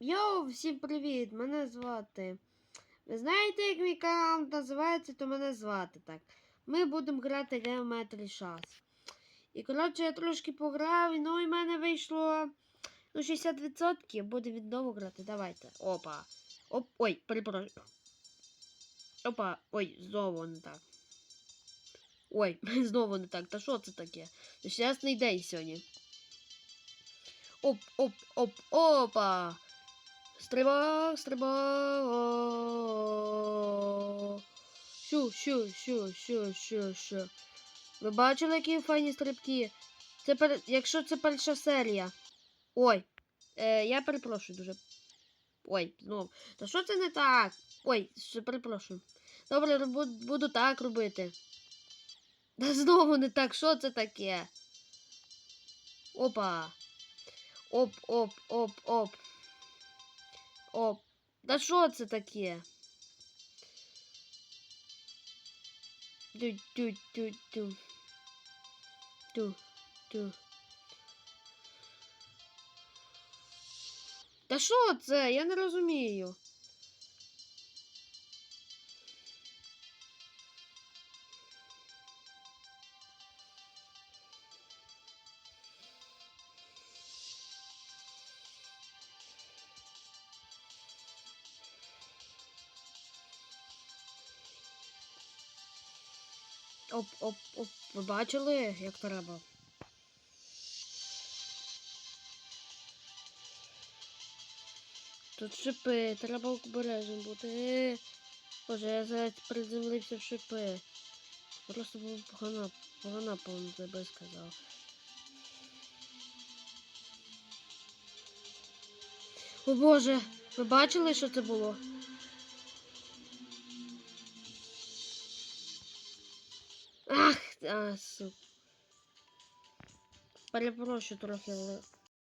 Йоу, всім привіт! Мене звати. Ви знаєте, як мій канал називається, то мене звати так. Ми будемо грати Geometry Шас. І коротше, я трошки пограв, ну і в мене вийшло ну, 60%. Буде віднову грати. Давайте. Опа. Оп. Ой, перепрошую. Опа. Ой, знову не так. Ой, знову не так. Та що це таке? Нещасний день сьогодні. Оп, Стрибок, стрибок. Щу, щу, щу, щу, щу, щу. Ви бачили, які файні стрибки? Це пер... Якщо це перша серія. Ой. Е, я перепрошую дуже. Ой, знову. Та що це не так? Ой, перепрошую. Добре, бу- буду так робити. Та знову не так, що це таке? Опа. Оп, Оп. Да що це таке? Тю, тю. Та що це? Я не розумію. Оп, оп, оп. Ви бачили, як треба? Тут шипи, треба обережним бути. Боже, я зараз приземлився в шипи. Просто було погано, погано, повно тебе сказав. О Боже, ви бачили, що це було? Перепрошую трохи,